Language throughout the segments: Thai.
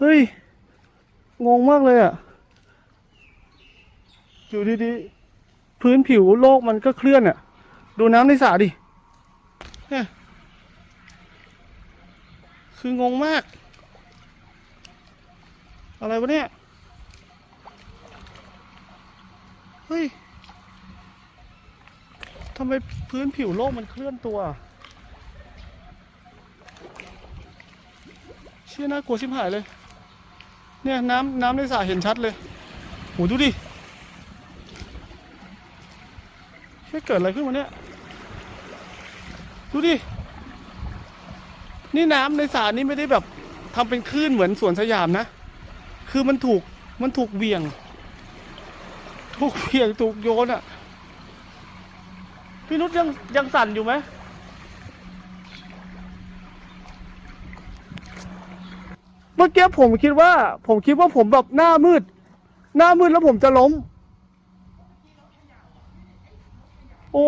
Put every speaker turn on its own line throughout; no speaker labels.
เฮ้ย งงมากเลยอะ อยู่ดีๆ พื้นผิวโลกมันก็เคลื่อนอะ ดูน้ำในสระดิเนี่ยคืองงมาก อะไรวะเนี่ย เฮ้ยทำไมพื้นผิวโลกมันเคลื่อนตัว เชี่ยน่ากลัวชิบหายเลย เนี่ยน้ำน้ำในสระเห็นชัดเลยโหดูดิเชี่ยเกิดอะไรขึ้นวะเนี่ย ดูดิ นี่น้ำในสระนี่ไม่ได้แบบทำเป็นคลื่นเหมือนสวนสยามนะ คือมันถูกมันถูกเบี่ยง ถูกเบี่ยงถูกโยนอะพี่นุชยังยังสั่นอยู่ไหม เมื่อกี้ผมคิดว่า ผมคิดว่าผมแบบหน้ามืด หน้ามืดแล้วผมจะล้ม โอ้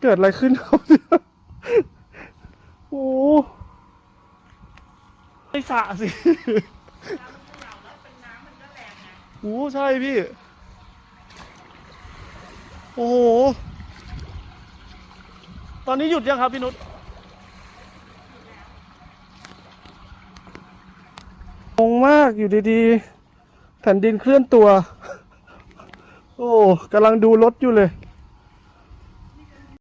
เกิดอะไรขึ้นครับโอ้โหไอสะสิโอ้ใช่พี่ โอ้โห ตอนนี้หยุดยังครับพี่นุชงงมากอยู่ดีๆ แผ่นดินเคลื่อนตัว โอ้กำลังดูรถอยู่เลย